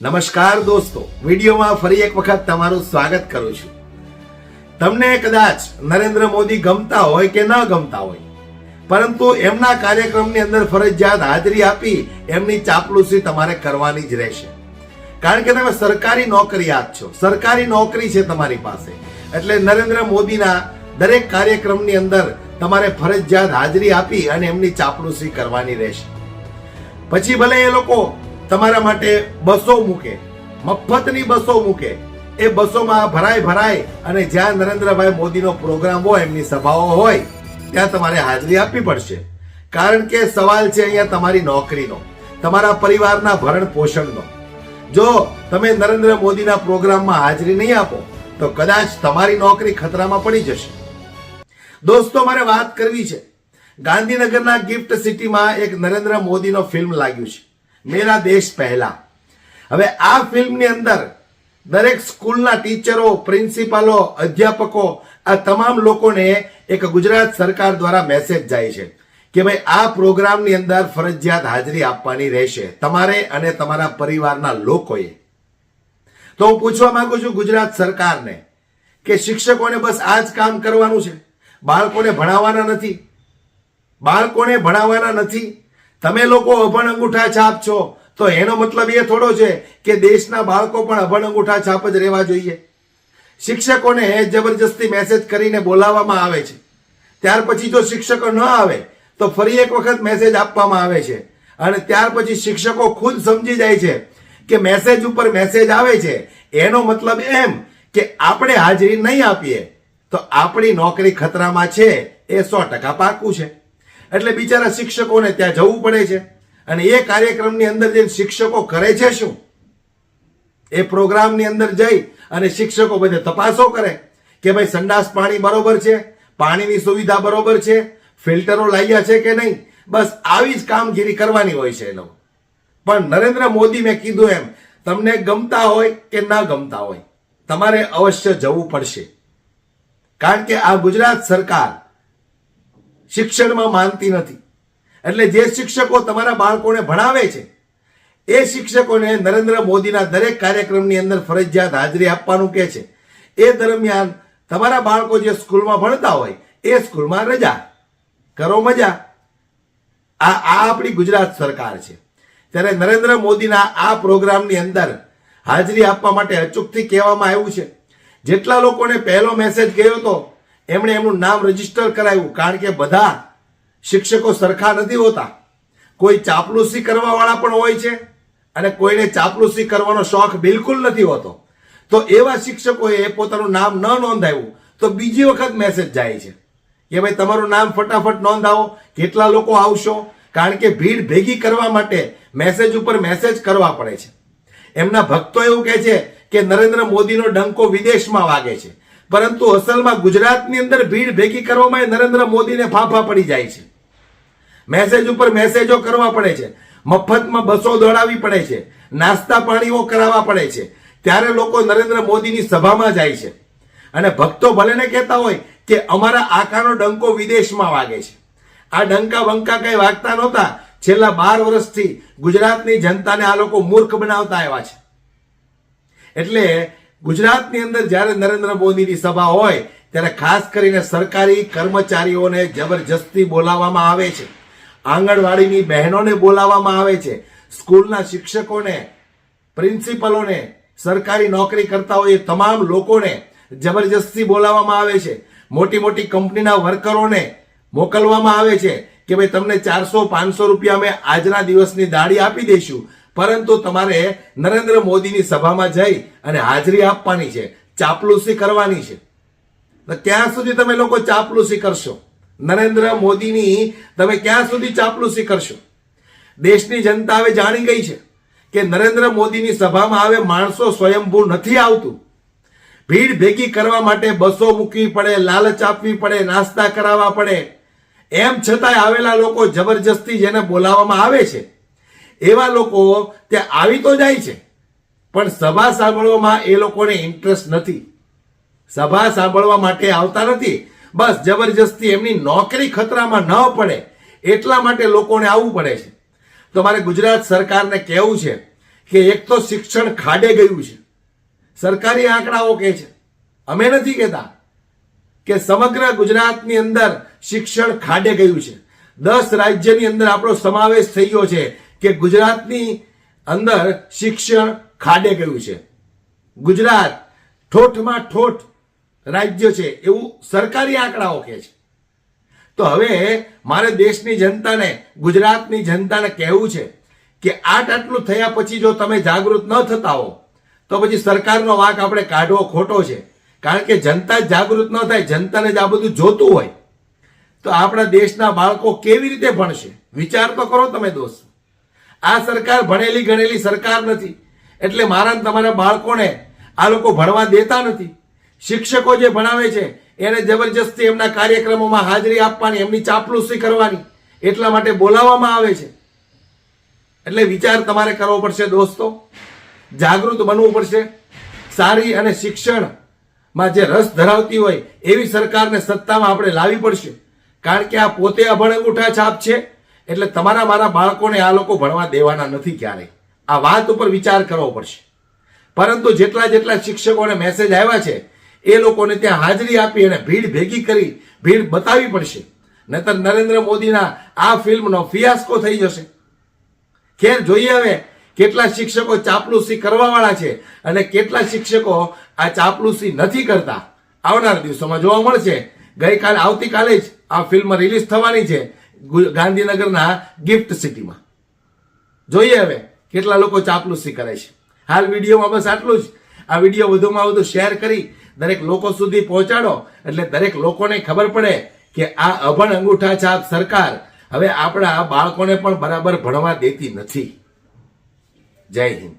નમસ્કાર દોસ્તો. વિડીયોમાં ફરી એક વખત તમારું સ્વાગત કરું છું. તમને કદાચ નરેન્દ્ર મોદી ગમતા હોય કે ન ગમતા હોય, પરંતુ એમના કાર્યક્રમની અંદર ફરજિયાત હાજરી આપી એમની ચાપલુસી તમારે કરવાની જ રહેશે. કારણ કે તમે સરકારી નોકરિયાત છો. સરકારી નોકરી છે તમારી પાસે. એટલે નરેન્દ્ર મોદીના દરેક કાર્યક્રમની અંદર તમારે ફરજિયાત હાજરી આપી અને એમની ચાપલુસી કરવાની રહેશે. પછી ભલે એ લોકો તમારા માટે બસો મૂકે, મફતની બસો મૂકે. એ બસોમાં ભરાય ભરાય અને જ્યાં નરેન્દ્રભાઈ મોદીનો પ્રોગ્રામ હોય, એમની સભાઓ હોય, ત્યાં તમારે હાજરી આપવી પડશે. કારણ કે સવાલ છે અહીંયા તમારી નોકરીનો, તમારા પરિવારના ભરણ પોષણનો. જો તમે નરેન્દ્ર મોદીના પ્રોગ્રામમાં હાજરી નહીં આપો, તો કદાચ તમારી નોકરી ખતરામાં પડી જશે. દોસ્તો, મારે વાત કરવી છે. ગાંધીનગરના ગિફ્ટ સિટીમાં એક નરેન્દ્ર મોદીનો ફિલ્મ લાગ્યું છે. મેરા દેશ પહેલા. હવે આ ફિલ્મની અંદર દરેક સ્કૂલના ટીચરો, પ્રિન્સિપાલો, અધ્યાપકો, આ તમામ લોકોને એક ગુજરાત સરકાર દ્વારા મેસેજ જાય છે કે ભાઈ, આ પ્રોગ્રામની અંદર ફરજિયાત હાજરી આપવાની રહેશે તમારે અને તમારા પરિવારના લોકોએ. તો હું પૂછવા માંગુ છું ગુજરાત સરકારને કે શિક્ષકોને બસ આ જ કામ કરવાનું છે? બાળકોને ભણાવવાના નથી? બાળકોને ભણાવવાના નથી? તમે લોકો અભણ અંગૂઠા છાપ છો, તો એનો મતલબ એ થોડો છે કે દેશના બાળકો પણ અભણ અંગૂઠા છાપ જ રહેવા જોઈએ. શિક્ષકોને જબરજસ્તી મેસેજ કરીને બોલાવવામાં આવે છે. ત્યાર પછી જો શિક્ષકો ન આવે, તો ફરી એક વખત મેસેજ આપવામાં આવે છે. અને ત્યાર પછી શિક્ષકો ખુદ સમજી જાય છે કે મેસેજ ઉપર મેસેજ આવે છે. એનો મતલબ એમ કે આપણે હાજરી નહીં આપીએ, તો આપણી નોકરી ખતરામાં છે, એ સો ટકા પાકું છે. એટલે બિચારા શિક્ષકોને ત્યાં જવું પડે છે. અને એ કાર્યક્રમની અંદર જઈને શિક્ષકો કરે છે શું? એ પ્રોગ્રામની અંદર જઈ અને શિક્ષકો બધે તપાસો કરે કે ભાઈ સંડાસ પાણી બરોબર છે, પાણીની સુવિધા બરોબર છે, ફિલ્ટરો લાવ્યા છે કે નહીં? બસ આવી જ કામગીરી કરવાની હોય છે એ લોકો. પણ નરેન્દ્ર મોદી મેં કીધું એમ, તમને ગમતા હોય કે ના ગમતા હોય, તમારે અવશ્ય જવું પડશે. કારણ કે આ ગુજરાત સરકાર શિક્ષણમાં માનતી નથી. એટલે જે શિક્ષકો તમારા બાળકોને ભણાવે છે, એ શિક્ષકોને નરેન્દ્ર મોદીના દરેક કાર્યક્રમની અંદર ફરજિયાત હાજરી આપવાનું કહે છે. એ દરમિયાન તમારા બાળકો જે સ્કૂલમાં ભણતા હોય, એ સ્કૂલમાં રજા. કરો મજા. આ આ આપણી ગુજરાત સરકાર છે. ત્યારે નરેન્દ્ર મોદીના આ પ્રોગ્રામની અંદર હાજરી આપવા માટે અચૂકથી કહેવામાં આવ્યું છે. જેટલા લોકોને પહેલો મેસેજ ગયો હતો એમણે એમનું નામ રજિસ્ટર કરાવ્યું. કારણ કે બધા શિક્ષકો સરખા નથી હોતા. કોઈ ચાપલુસી કરવા વાળા પણ હોય છે અને કોઈને ચાપલુસી કરવાનો શોખ બિલકુલ નથી હોતો. તો એવા શિક્ષકોએ પોતાનું નામ ન નોંધાવ્યું તો બીજી વખત મેસેજ જાય છે. કે ભાઈ, તમારું નામ ફટાફટ નોંધાવો. કેટલા લોકો આવશો? કારણ કે ભીડ ભેગી કરવા માટે મેસેજ ઉપર મેસેજ કરવા પડે છે. એમના ભક્તો એવું કહે છે કે નરેન્દ્ર મોદીનો ડંકો વિદેશમાં વાગે છે. પરંતુ અસલમાં ગુજરાતની અંદર ભીડ ભેગી કરવામાં નરેન્દ્ર મોદીને ફાંફા પડી જાય છે. મેસેજ ઉપર મેસેજો કરવા પડે છે. મફતમાં બસો દોડાવવી પડે છે. નાસ્તા પાણીઓ કરાવવા પડે છે. ત્યારે લોકો નરેન્દ્ર મોદીની સભામાં જાય છે. અને ભક્તો ભલેને કહેતા હોય કે અમારા આકાનો ડંકો વિદેશમાં વાગે છે. આ ડંકા બંકા કઈ વાગતા નહોતા. છેલ્લા બાર વર્ષથી ગુજરાતની જનતાને આ લોકો મૂર્ખ બનાવતા આવ્યા છે. એટલે ગુજરાતની અંદર જ્યારે નરેન્દ્ર મોદીની સભા હોય, ત્યારે ખાસ કરીને સરકારી કર્મચારીઓને જબરજસ્તી બોલાવવામાં આવે છે. આંગણવાડીની બહેનોને બોલાવવામાં આવે છે. સ્કૂલના શિક્ષકોને, પ્રિન્સિપલોને, સરકારી નોકરી કરતા હોય એ તમામ લોકોને જબરજસ્તી બોલાવવામાં આવે છે. મોટી મોટી કંપનીના વર્કરોને મોકલવામાં આવે છે કે ભાઈ, તમને ચારસો પાંચસો રૂપિયા અમે આજના દિવસની દાડી આપી દઈશું. પરંતુ તમારે નરેન્દ્ર મોદીની સભામાં જઈ અને હાજરી આપવાની છે, ચાપલુસી કરવાની છે. ક્યાં સુધી તમે લોકો ચાપલુસી કરશો? નરેન્દ્ર મોદીની તમે ક્યાં સુધી ચાપલુસી કરશો? દેશની જનતા હવે જાણી ગઈ છે કે નરેન્દ્ર મોદીની સભામાં હવે માણસો સ્વયંભૂ નથી આવતું. ભીડ ભેગી કરવા માટે બસો મૂકવી પડે, લાલચ આપવી પડે, નાસ્તા કરાવવા પડે. એમ છતાંય આવેલા લોકો જબરજસ્તી જેને બોલાવવામાં આવે છે એવા લોકો ત્યાં આવી તો જાય છે, પણ સભા સાંભળવામાં એ લોકોને ઇન્ટરેસ્ટ નથી. સભા સાંભળવા માટે આવતા નથી. બસ જબરજસ્તી એમની નોકરી ખતરામાં ન પડે, એટલા માટે લોકોને આવવું પડે છે. તો મારે ગુજરાત સરકારને કહેવું છે કે એક તો શિક્ષણ ખાડે ગયું છે. સરકારી આંકડાઓ કહે છે. અમે નથી કહેતા કે સમગ્ર ગુજરાતની અંદર શિક્ષણ ખાડે ગયું છે. દસ રાજ્યની અંદર આપણો સમાવેશ થઈ ગયો છે. કે ગુજરાતની અંદર શિક્ષણ ખાડે ગયું છે. ગુજરાત ઠોઠમાં ઠોઠ રાજ્ય છે એવું સરકારી આંકડાઓ કહે છે. તો હવે મારે દેશની જનતાને, ગુજરાતની જનતાને કહેવું છે કે આટ આટલું થયા પછી જો તમે જાગૃત ન થતા હો, તો પછી સરકારનો વાંક આપણે કાઢવો ખોટો છે. કારણ કે જનતા જાગૃત ન થાય, જનતાને જ આ બધું જોતું હોય. તો આપણા દેશના બાળકો કેવી રીતે ભણશે? વિચાર તો કરો તમે દોસ્ત. આ સરકાર ભણેલી ગણેલી સરકાર નથી. એટલે મારા તમારા બાળકોને આ લોકો ભણવા દેતા નથી. શિક્ષકો જે ભણાવે છે, એને જબરજસ્તી એમના કાર્યક્રમોમાં હાજરી આપવાની, એમની ચાપલુસી કરવાની, એટલા માટે બોલાવવામાં આવે છે. એટલે વિચાર તમારે કરવો પડશે દોસ્તો. જાગૃત બનવું પડશે. સારી અને શિક્ષણમાં જે રસ ધરાવતી હોય, એવી સરકારને સત્તામાં આપણે લાવવી પડશે. કારણ કે આ પોતે અભણ છાપ છે. એટલે તમારા મારા બાળકોને આ લોકો ભણવા દેવાના નથી ક્યારેય આ વાત ઉપર વિચાર કરવો પડશે. પરંતુ જેટલા જેટલા શિક્ષકોને મેસેજ આવ્યા છે, એ લોકોને ત્યાં હાજરી આપી અને ભીડ ભેગી કરી, ભીડ બતાવી પડશે. નહીતર નરેન્દ્ર મોદીના આ ફિલ્મનો ફિયાસ્કો થઈ જશે. ખેર જોઈએ હવે કેટલા શિક્ષકો ચાપલુસી કરવાવાળા છે અને કેટલા શિક્ષકો આ ચાપલુસી નથી કરતા. આવનાર દિવસોમાં જોવા મળશે. ગઈકાલે, આવતીકાલે જ આ ફિલ્મ રિલીઝ થવાની છે. ગાંધીનગરના ગિફ્ટ સિટીમાં જોઈએ હવે, કેટલા લોકો ચાપલુસી કરે છે. હાલ વિડીયોમાં બસ આટલું જ. આ વીડિયો વધુમાં વધુ શેર કરી દરેક લોકો સુધી પહોંચાડો. એટલે દરેક લોકોને ખબર પડે કે આ અભણ અંગૂઠા છાપ સરકાર. હવે આપણા બાળકોને પણ બરાબર ભણવા દેતી નથી. જય હિન્દ.